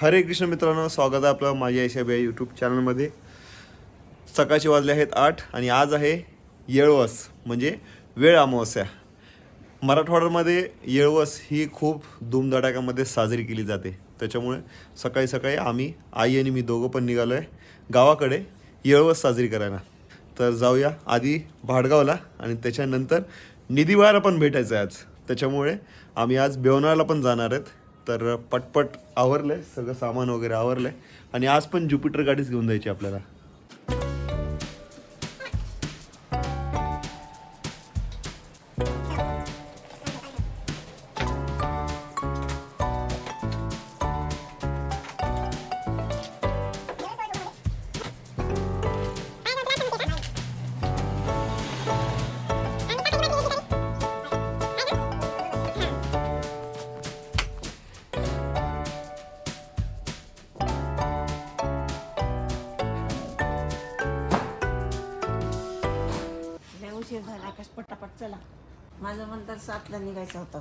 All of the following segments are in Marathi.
हरे कृष्ण मित्रांनो स्वागत आहे आपलं माझ्या यशाबाई यूट्यूब चॅनलमध्ये सकाळचे वाजले आहेत आठ आणि आज आहे येळवस म्हणजे वेळ अमावस्या. मराठवाड्यामध्ये येळवस ही खूप धूमधडाक्यामध्ये साजरी केली जाते. त्याच्यामुळे सकाळी सकाळी आम्ही आई आणि मी दोघं पण निघालो आहे गावाकडे येळवस साजरी करायला. तर जाऊया आधी भाडगावला आणि त्याच्यानंतर निधीवायला पण भेटायचं आहे आज. त्याच्यामुळे आम्ही आज बेवनाळला पण जाणार आहेत. तर पटपट आवरलं आहे सगळं सामान वगैरे आवरलं आहे आणि आज पण ज्युपिटर गाडीच घेऊन जायची आपल्याला. चला. माझं मन तर सातला निघायचं होतं.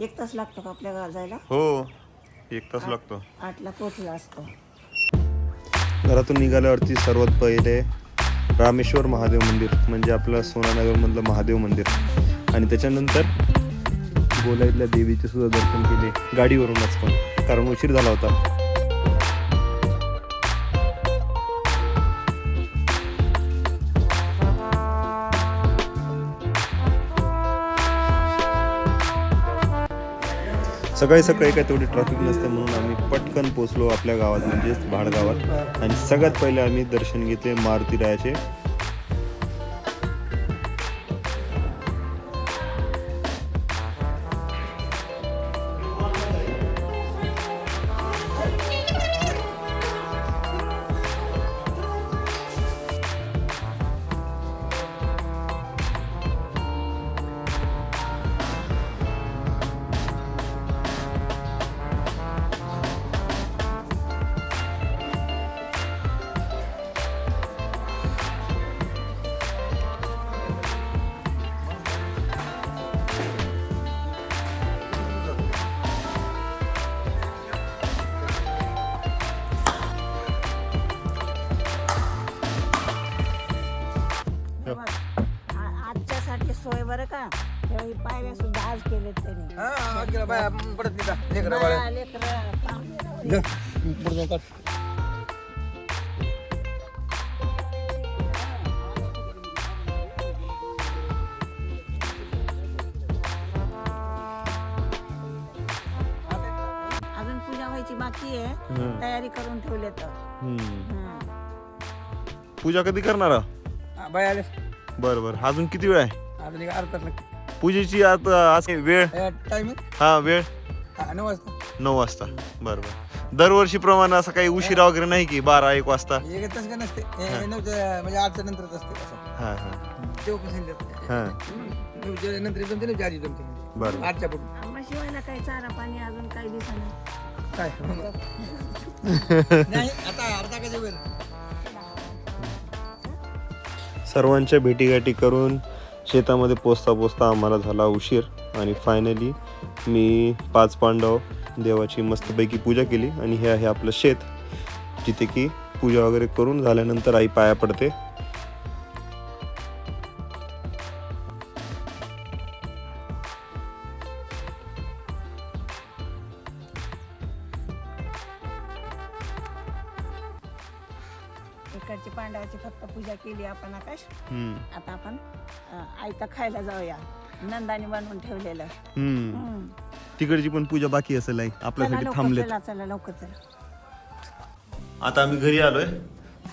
एक तास लागतो का आपल्या जायला? हो एक तास लागतो. आठला पोचला असतो. घरातून निघाल्यावरती सर्वात पहिले रामेश्वर महादेव मंदिर म्हणजे आपलं सोनानगरमधलं महादेव मंदिर. आणि त्याच्यानंतर गोलाईतल्या देवीचे सुद्धा दर्शन केले. गाडीवरूनच पण कारण उशीर झाला होता. सकाळी सकाळी काय तेवढी ट्रॅफिक नसते म्हणून आम्ही पटकन पोचलो आपल्या गावात म्हणजेच भाडगावात. आणि सगळ्यात पहिले आम्ही दर्शन घेतले मारुती बाया पडत नाही का? लेकरं बाळं. बाया, लेकरं, पाहुणे. घे, पुढं जाऊन काढ. अजून पूजा व्हायची बाकी आहे. तयारी करून ठेवले तर हम्म. पूजा कधी करणार बाया आले बरं बरं अजून किती वेळ आहे आता निघा अर्धा तास लागते पूजेची आता आज वेळ. टायमिंग हा वेळ. नऊ वाजता. नऊ वाजता. बरं बरं. दरवर्षीप्रमाणे असं काही उशिरा वगैरे नाही की बारा एक वाजता? एक तास का नसते. हे- हे. नऊच्या म्हणजे आठच्या नंतरच असते असं. हा हा. तेव्हा पण सांगितलं हा. नऊच्या नंतर जमते नऊच्या आधी जमते. बरं आठच्या पुढे. आंबा शिवायला काही चारा पाणी अजून काही दिसणार काय? नाही आता अर्धा काय वेळ सर्वांच्या भेटीगाठी करून शेतामध्ये पोचता पोचता आम्हाला झाला उशीर आणि फायनली मी पाच पांडव देवाची मस्तपैकी पूजा केली आणि हे आहे आपलं शेत जिथे की पूजा वगैरे करून झाल्यानंतर आई पाया पडते. खायला जाऊया. नंदाने बनवून ठेवलेलं. हम्म. हम्म. तिकडची पण पूजा बाकी असेल आई चला आपल्यासाठी लवकर थांबलेत. चला चला लवकर चला. आता आम्ही घरी आलोय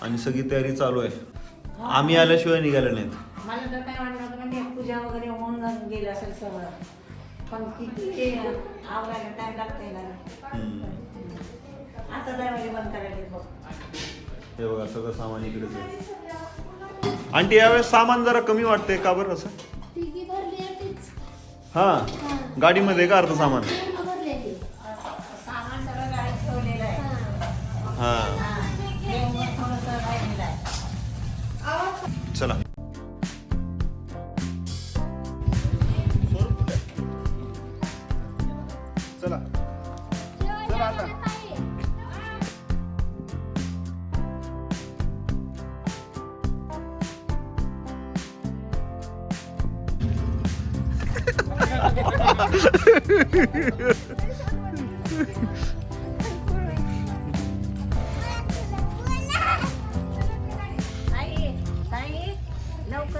आणि सगळी तयारी चालू आहे. आम्ही आल्याशिवाय निघाले नाहीत. मला तर काय वाटलं होतं म्हणजे पूजा वगैरे होऊन जाऊन गेलं असेल सगळं. पण किती आवरायला टाइम लागतंय ना. हम्म. आता दरवाजे बंद करायचे बघ. हे बघा सगळं सामान इकडेच आहे. आंटी यावेळेस सामान जरा कमी वाटतंय का बरं असं? तिघी भरली आहे तीच. हा गाडीमध्ये का अर्ध सामान पूर्ण भरलेली. सामान सगळं गाडीत ठेवलेलं आहे हा.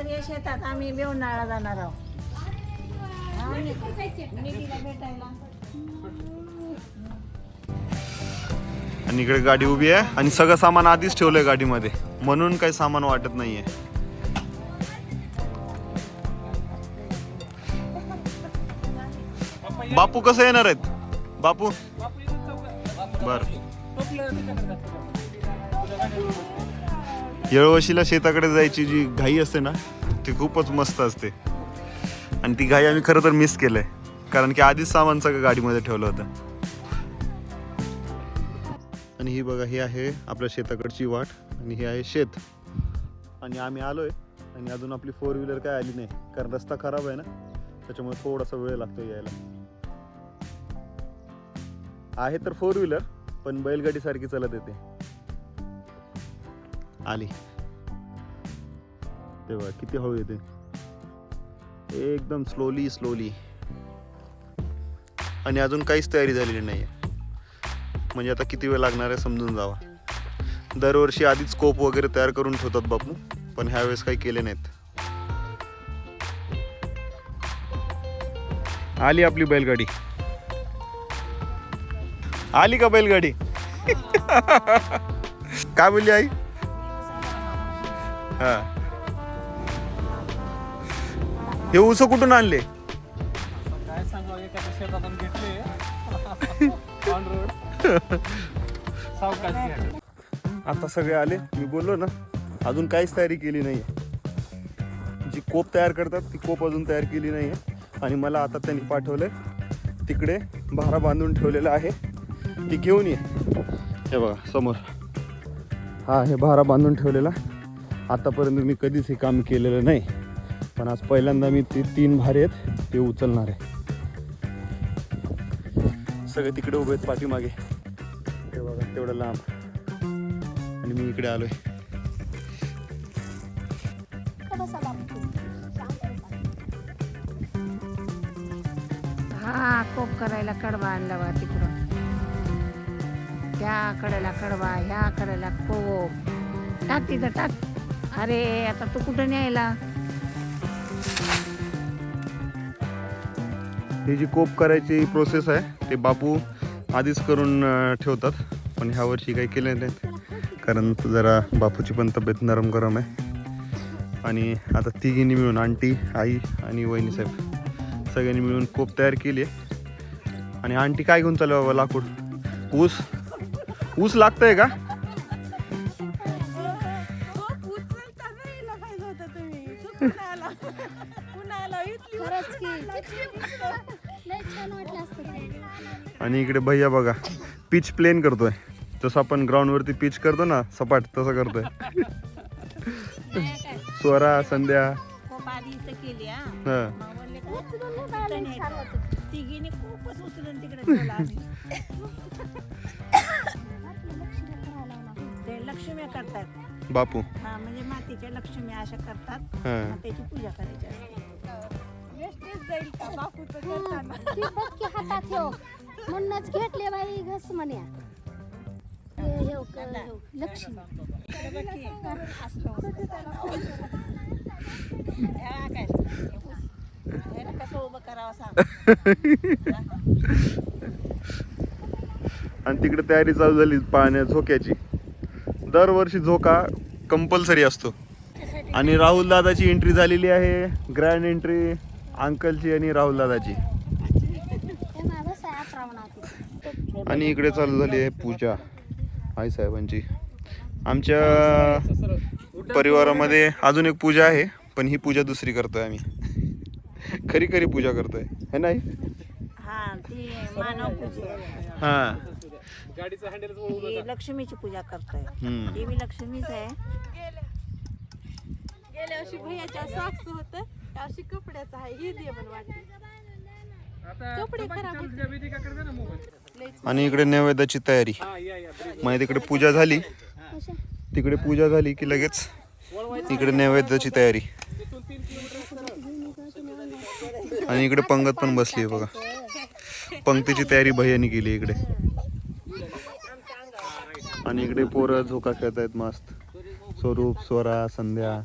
लवकर ये शेतात आम्ही बेवनाळा जाणार आहोत. हा, मी- निधीला भेटायला. आणि इकडे गाडी उभी आहे आणि सगळं सामान आधीच ठेवलंय गाडीमध्ये. म्हणून काही सामान वाटत नाहीये. बापू कसं येणार आहेत? बापू? बर. येळवशीला शेताकडे जायची जी घाई असते ना ती खूपच मस्त असते. आणि ती घाई आम्ही खरं तर मिस केलंय. कारण की आधीच सामान सगळं गाडीमध्ये ठेवलं होतं. आणि ही बघा ही आहे आपल्या शेताकडची वाट आणि ही आहे शेत. आणि आम्ही आलोय आणि अजून आपली फोर व्हीलर काय आली नाही कारण रस्ता खराब आहे ना त्याच्यामुळे थोडासा वेळ लागतो यायला. आहे तर फोर व्हीलर पण बैलगाडी सारखी चालत येते. आली. तेव्हा किती हळू येते? एकदम स्लोली स्लोली आणि अजून काहीच तयारी झालेली नाही आहे म्हणजे आता किती वेळ लागणार आहे समजून जावा. दरवर्षी आधीच कोप वगैरे तयार करून ठेवतात बापू पण ह्या वेळेस काही केले नाहीत. आली आपली बैलगाडी. आली का बैलगाडी? काय बोलली आई? हा. हे उस कुठून आणले? काय सांगावं एखाद्या शेतातून घेतले. ऑन रोड सावकाश घ्या. आता सगळे आले. मी बोललो ना अजून काहीच तयारी केली नाही जी कोप तयार करतात ती कोप अजून तयार केली नाही आणि मला आता त्यांनी पाठवलंय तिकडे भारा बांधून ठेवलेला आहे. ती घेऊन ये. हे बघा समोर. हा हे भारा बांधून ठेवलेला. आतापर्यंत मी कधीच हे काम केलेलं नाही. पण आज पहिल्यांदा मी ते तीन भारे आहेत ते उचलणार आहे. सगळे तिकडे उभे आहेत पाठीमागे. ते बघा तेवढं लांब. आणि मी इकडे आलोय. हा कोप करायला कडवा आणला बा तिकडं. त्या कडेला कडवा ह्या कडेला कोप. टाक तिथं टाक. अरे आता तू कुठं न्यायला? ही जी कोप करायची प्रोसेस आहे ते बापू आधीच करून ठेवतात. पण ह्या वर्षी काही केले नाहीत. कारण जरा बापूची पण तब्येत नरम गरम आहे. आणि आता तिघींनी मिळून आंटी आई आणि वहिनी साहेब सगळ्यांनी मिळून कोप तयार केली आहे. आणि आंटी काय घेऊन चालू बाबा लाकूड? ऊस? ऊस लागतंय का? खरंच की. लय छान वाटलं असतं ते. आणि इकडे भैया बघा पिच प्लेन करतोय. जसं आपण ग्राउंडवरती पिच करतो ना सपाट तसं करतोय. स्वरा संध्या. लक्ष्मी करतात. बापू. हा म्हणजे मातीच्या लक्ष्मी अशा करतात. हा. त्याची पूजा करायची असते. हं, ती बघ की हातात ठेव म्हणूनच घेतले बाई घस म्हण्या हे हेव क- हेव, लक्ष्मी. ह्या काय ह्याला कसं उभं करावं सांग आणि तिकडे तयारी चालू झाली पाण्या झोक्याची. दरवर्षी झोका कंपल्सरी असतो. आणि राहुल दादाची एंट्री झालेली आहे. ग्रँड एंट्री अंकलची आणि राहुल दादाची आणि इकडे चालू झाली आहे पूजा. आई साहेबांची. आमच्या परिवारामध्ये अजून एक पूजा आहे पण ही पूजा दुसरी करतोय आम्ही. खरी खरी पूजा करतोय. है नाही हा हा. ही लक्ष्मीची पूजा करतोय. ही बी लक्ष्मीच आहे. गेल्या वर्षी भैयाच्या होत. कपड्याचं आहे ही दे पण वाटते. कपडे खराब होते. आणि इकडे नैवेद्याची तयारी. म्हणजे तिकडे पूजा झाली. तिकडे पूजा झाली की लगेच इकडे नैवेद्याची तयारी. आणि इकडे पंगत पण बसली आहे बघा. पंक्तीची तयारी भैयानी केली इकडे. आणि इकडे पोरं झोका खेळत आहेत मस्त. स्वरूप स्वरा संध्या.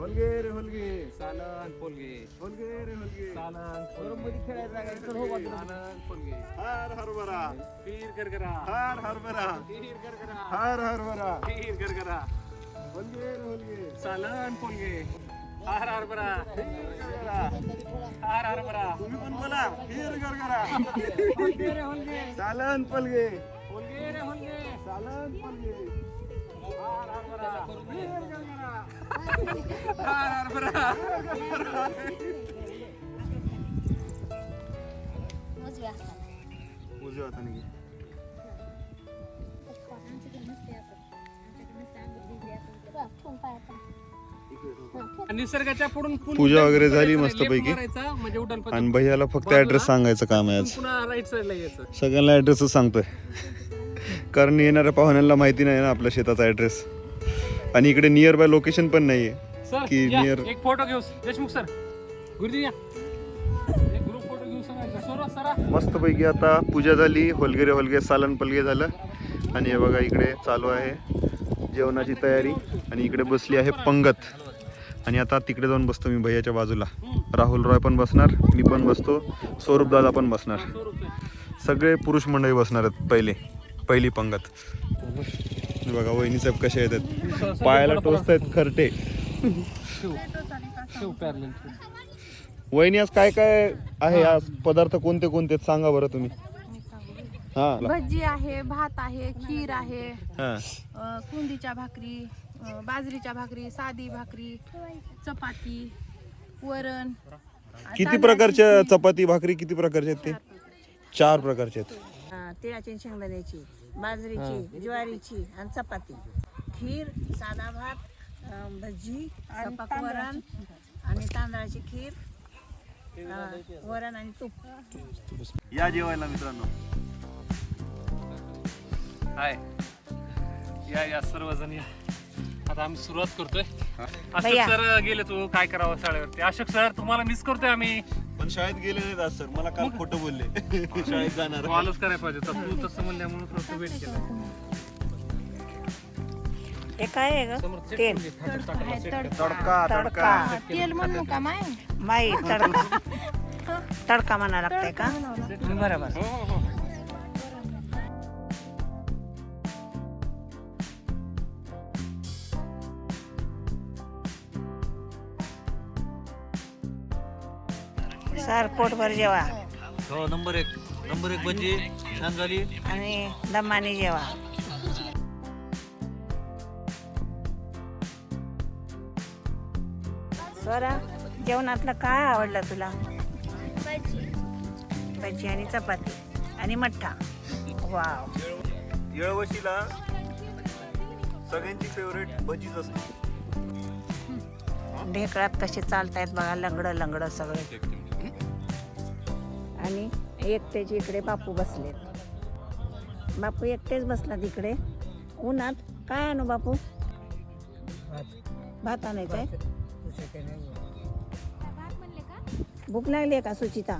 सालन पोलगे. सालन सालन पोलगे. हर हरभरा. पीर गरगरा. हर हरभरा. पीर गरगरा. हर हरभरा. पीर गरगरा. सालन पोलगे. हार हरभरा. हार हरभरा. तुम्ही पण बोला. हिर गरगरा. होलगे रे होलगे. चालन पलगे. होलगे रे होलगे. चालन पलगे. हार हरभरा. पीर गरगरा. उजव्या हाताने घे. निसर्गाच्या पुढून पूजा वगैरे झाली मस्तपैकी. मारायचा, म्हणजे उड्डाण. आणि भैयाला फक्त. ऍड्रेस सांगायचं काम आहे आज पुन्हा राईट साईडला यायचं सगळ्यांना ऍड्रेसच सांगतोय कारण येणाऱ्या पाहुण्यांना माहिती नाही ना आपल्या शेताचा ऍड्रेस आणि इकडे नियर बाय लोकेशन पण नाहीये. सर की near- एक फोटो घेऊ देशमुख सर गुरुजी या. मस्तपैकी आता पूजा झाली होलगेरे होलगे सालन पलगे झालं. आणि हे बघा इकडे चालू आहे जेवणाची तयारी. आणि इकडे बसली आहे पंगत. आणि आता तिकडे जाऊन बसतो मी भैयाच्या बाजूला. राहुल रॉय पण बसणार मी पण बसतो स्वरूप दादा पण बसणार. सगळे पुरुष मंडळी बसणार आहेत पहिले. पहिली पंगत. बघा वहिनी साहेब कसे येतात. पायाला टोचत आहेत खरटे. वहिनी आज काय काय आहे? आज पदार्थ कोणते कोणते आहेत? सांगा बरं तुम्ही. हा. भजी आहे भात आहे खीर आहे हा. अ, कुंदीच्या भाकरी अ, बाजरीच्या भाकरी साधी भाकरी चपाती वरण. किती प्रकारच्या चपाती भाकरी किती प्रकारच्या आहेत ते? चार प्रकारचे आहेत. तिळाची शेंगदाण्याची. बाजरीची ज्वारीची आणि चपाती. खीर साधा भात अं, भजी सपाक वरण आणि तांदळाची खीर अं, वरण आणि तूप. या जेवायला मित्रांनो. हाय. या या सर्वजण या. आता आम्ही सुरुवात करतोय. अशोक भैया. सर गेले तू काय करावं शाळेवरती? अशोक सर तुम्हाला मिस करतोय आम्ही. शाळेत गेले नाहीत आज सर. मला काल खोटं बोलले. शाळेत जाणार. तू आलोच करायला पाहिजे. तर तू तसं म्हणल्यामुळे थोडंसं वेट केलं. हे काय आहे ग? तेल. कर. तडका तडका. तेल म्हणू का माय? माई तडका. तडका म्हणा लागतंय का? बरोबर सर पोटभर जेवा. हो नंबर एक. नंबर एक भजी छान झाली. आणि दमाने जेवा. स्वरा जेवणातलं काय आवडलं तुला? भजी आणि चपाती आणि मठ्ठा. वाव. येळवशीला सगळ्यांची फेवरेट भजीच असते. ढेकळात कसे चालतायत बघा लंगडं लंगडं सगळे. आणि एकट्याचे इकडे बापू बसलेत. बापू एकटेच बसला तिकडे. उन्हात काय आणू बापू? भात. आणायचं आहे? भूक लागली आहे का सुचिता?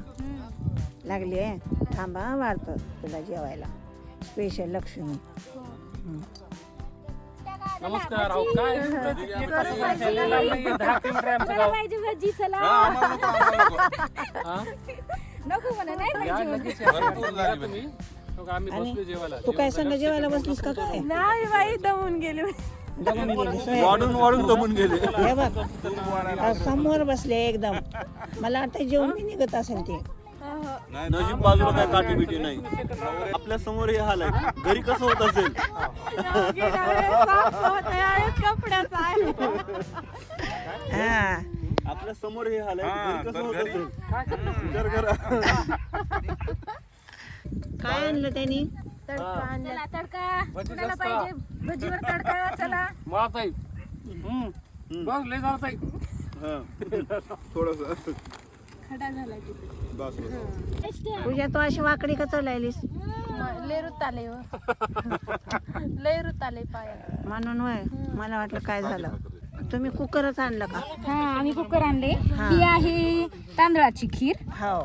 लागली आहे? थांबा वाढतं तुला जेवायला. स्पेशल लक्ष्मी. नमस्कार पाहिजे. हा? नको म्हणा नाही तुम्ही? हो आम्ही आणि बसलो जेवायला. तू काय सांगा जेवायला बसलीस का काय? नाही बाई दमून गेले दमून गेलीस होय? वाढून वाढून दमून गेले. हे बघ समोर बसले एकदम. मला वाटतं जेवण मी निघत असेल ते. नजीब बाजूला काय काठी बिटी नाही. आपल्यासमोर हे हाल आहे. घरी कसं होत असेल? कपड्याचा आहे. हा. आपल्यासमोर हे हाल आहे. घरी कसं होत असेल? विचार करा. काय आणलं त्यांनी? तडका आणला. चला तडका. कुणाला. पाहिजे? भजीवर तडका. चला. मारताई हम्म. बस लय जाताई थोडस. खडा झाला तिथे. पूजा तू अशी वाकडी का चालायलीस लय रुत आलंय हो. लय रुत आलंय पायात म्हणून वय मला वाटलं काय झालं. तुम्ही कुकरच आणलं का? हा आम्ही कुकर आणले. ही. आहे तांदळाची खीर. हो.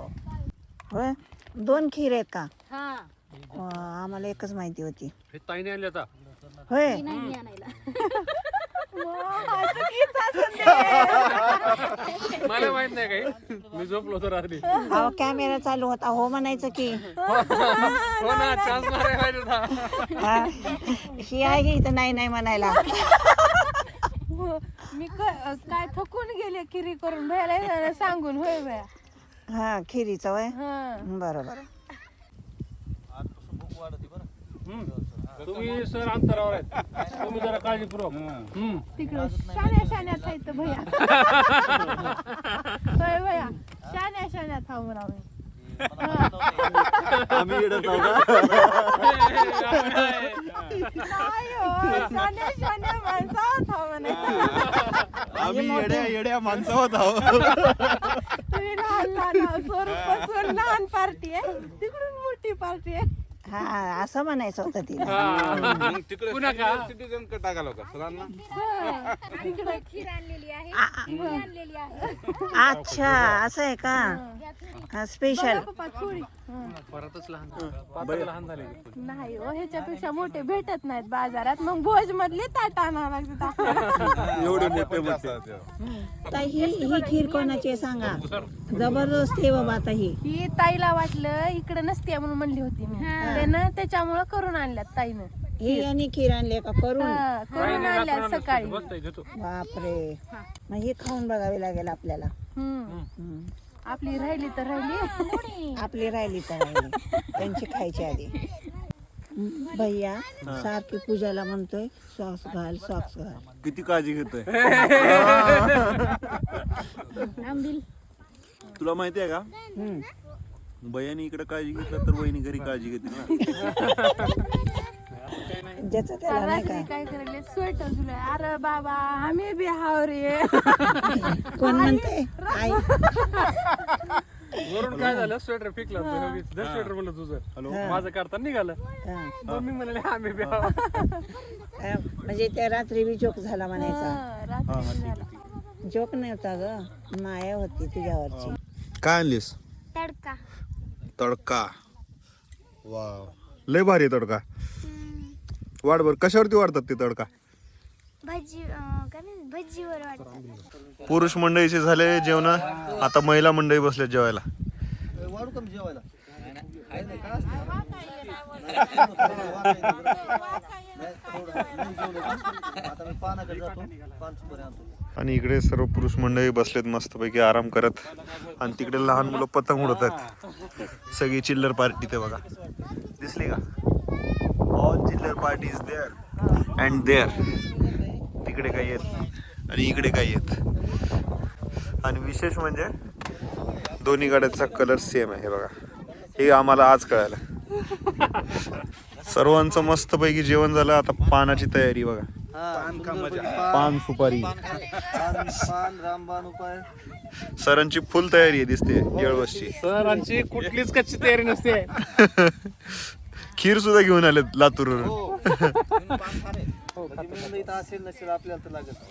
होय? दोन खीर आहेत का? हा. वा, आम्हाला एकच माहिती होती. हे ताईने आणले आता. होय? नाही आणायला. मला माहीत नाही काही. मी झोपलो होतो रात्री. अहो कॅमेरा चालू होता. हो म्हणायचं की. हो ना चान्स मारायला पाहिजे होता. हा. ही आहे की इथं नाही नाही म्हणायला. हो, मी क- काय थकून गेले किरी करून भयाला सांगून होय भया. हा खिरीचं वय? हा. बरोबर. तुम्ही सर अंतरावर आहेत. तुम्ही जरा काळजीपूर्वक. हम्म. तिकडं शान्या शाण्यात आहे तर भया. होय भया शान्या शाण्यात हा म्हणा आम्ही येडत आहोत नाही हो हा म्हणे. आम्ही येड्या येड्या माणसावत आहोत तुम्ही लहान लहान आहो. स्वरूपासून लहान पार्टी आहे तिकडून मोठी पार्टी आहे. हा असं म्हणायचं होतं तिला. हा. पुन्हा का? तिकडे. खीर आणलेली आहे खीर आणलेली आहे. अच्छा असं आहे का? हा. स्पेशल पप्पा थोडी परतच लहान लहान झाले नाही हो ह्याच्यापेक्षा मोठे भेटत नाहीत बाजारात. मग भोज मधले ताट आणावं लागतात. आपल्याला. एवढे मोठे मोठे. ताई ही ही खीर कोणाची आहे सांगा? जबरदस्त आहे बाबा आता ही. ही ताईला वाटलं इकडे नसते म्हणून म्हणली होती मी. त्यानं त्याच्यामुळं करून आणल्यात ताईनं ही आणि खीर आणली का करून? हा, करून आणल्यात सकाळी. घेतो. बापरे. मग ही खाऊन बघावी लागेल आपल्याला. हम्म. हम्म. आपली राहिली तर राहिली. आपली राहिली तर राहिली. त्यांची खायची आधी. भैया सारखी पूजाला म्हणतोय सॉक्स घाल सॉक्स घाल. किती काळजी घेतोय? तुला माहिती आहे का? हम्म. बयाने इकडे काळजी घेतलं तर वहिनी घरी काळजी घेते ना. ज्याचं त्याला नाही रात्री काय करायले स्वेटर दिलंय अरे बाबा आम्ही बी हाव रे कोण म्हणते? आई. वरून काय झालं? स्वेटर फेकलं स्वेटर म्हणलं तुझं. माझं करता निघालं. हा. मग मी म्हणाले आम्ही बी. हा, म्हणजे त्या रात्री बी जोक झाला म्हणायचा. हा, रात्री झाला. जोक नव्हता ग. माया होती तुझ्यावरची. काय आणलीस? तडका. तडका. वाव. लय भारी आहे तडका. वाढ बर कशावरती वाढतात ते तडका? भजी अं, काय म्हणतात भजीवर वाटतात पुरुष मंडळीचे झाले जेवण आता महिला मंडळी बसले जेवायला. वाढू कमी जेवायला आता मी पानाकडे जातो पान सुपारी आणतो आणि इकडे सर्व पुरुष मंडळी बसलेत मस्तपैकी आराम करत. आणि तिकडे लहान मुलं पतंग उडवतात. सगळी चिल्लर पार्टी ते बघा. दिसली का? ऑल चिल्लर party is there and there तिकडे काही येत आणि इकडे काही येत. आणि विशेष म्हणजे दोन्ही गाड्यांचा कलर सेम आहे बघा. हे आम्हाला आज कळालं. सर्वांचं मस्तपैकी जेवण झालं. आता पानाची तयारी बघा. पान पान सुपारी. पान पान रामबाण उपाय. सरांची फुल तयारी आहे दिसते येळवसची सरांची कुठलीच कच्ची तयारी नसते. खीर सुद्धा घेऊन आले लातूरवरून. हो. लागत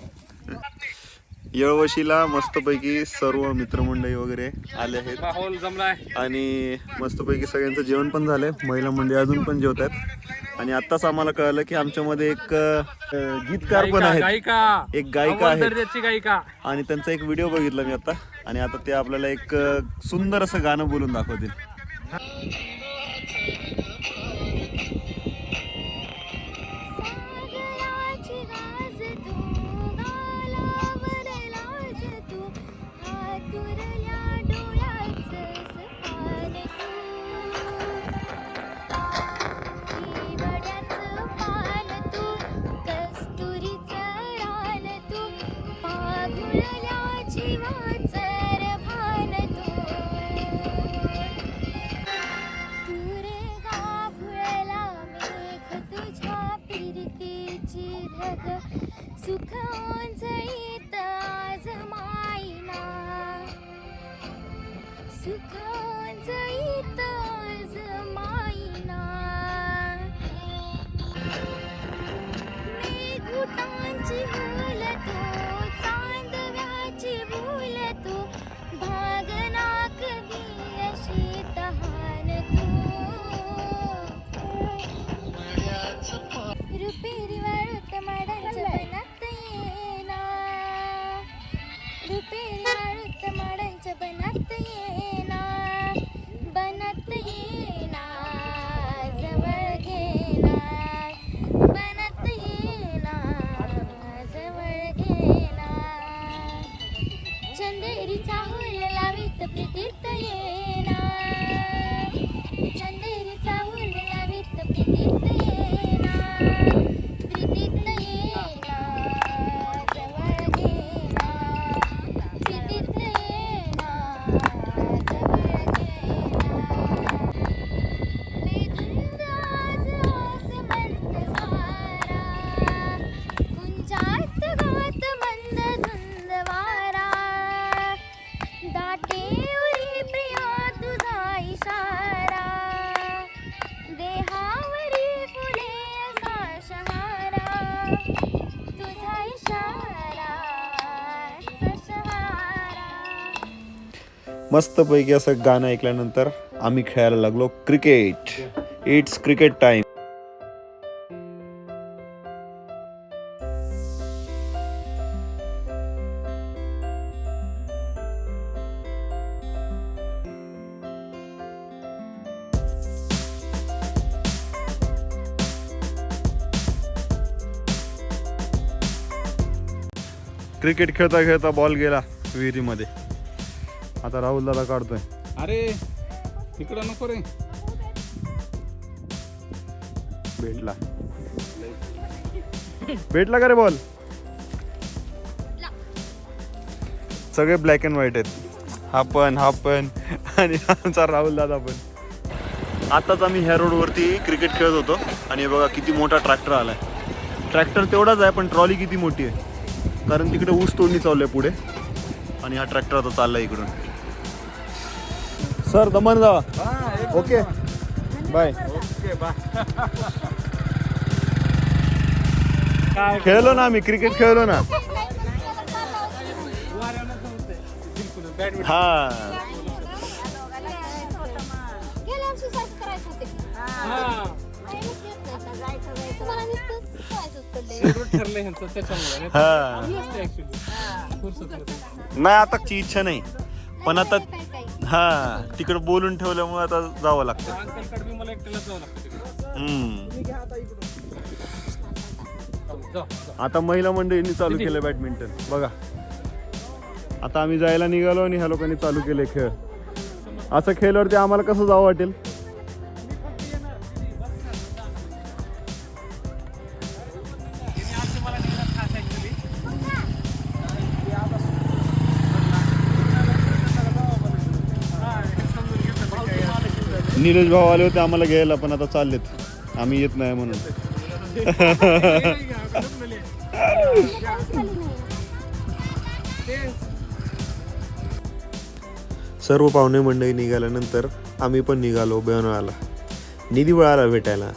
येळवशीला मस्तपैकी सर्व मित्रमंडळी वगैरे आले आहेत. माहोल जमलाय. आणि मस्तपैकी सगळ्यांचं जेवण पण झालंय. महिला मंडळी अजून पण जेवत आहेत. आणि आत्ताच आम्हाला कळालं की आमच्यामध्ये एक गीतकार पण आहेत. एक गायिका आहे आणि त्यांचा एक व्हिडिओ बघितला मी आता. आणि आता ते आपल्याला एक सुंदर असं गाणं बोलून दाखवतील. मस्तपैकी असं गाणं ऐकल्यानंतर आम्ही खेळायला लागलो cricket. It's cricket time cricket खेळता खेळता बॉल गेला विहिरीमध्ये. आता राहुल दादा काढतोय. अरे इकडं नको रे. भेटला. भेटला का रे बॉल? सगळे ब्लॅक अँड व्हाईट आहेत. हा पण हा पण आणि आमचा राहुल दादा पण. आताच आम्ही ह्या रोडवरती क्रिकेट खेळत होतो. आणि हे बघा किती मोठा ट्रॅक्टर आलाय. ट्रॅक्टर तेवढाच आहे पण ट्रॉली किती मोठी आहे. कारण तिकडे ऊस तोडणी चालू आहे पुढे. आणि हा ट्रॅक्टर आता चाललाय इकडून. सर दमन जावा ओके बाय खेळलो ना आम्ही क्रिकेट खेळलो ना हा हा. नाही आताची इच्छा नाही पण आता हा तिकडे बोलून ठेवल्यामुळे आता जावं लागतं. अंकलकडे बी मला एकट्यालाच जावं लागतं तिकडे. हम्म. जाऊ जाऊ. आता महिला मंडळींनी चालू केलं बॅडमिंटन. बघा. आता आम्ही जायला निघालो आणि ह्या लोकांनी चालू केले खेळ. असं खेळल्यावरती आम्हाला कसं जावं वाटेल? नीरज भाऊ आले होते आम्हाला घ्यायला पण आता चाललेत. आम्ही येत नाही म्हणून. सर्व पाहुणे मंडळी निघाल्यानंतर आम्ही पण निघालो बेवनाळाला निधी बळाला भेटायला.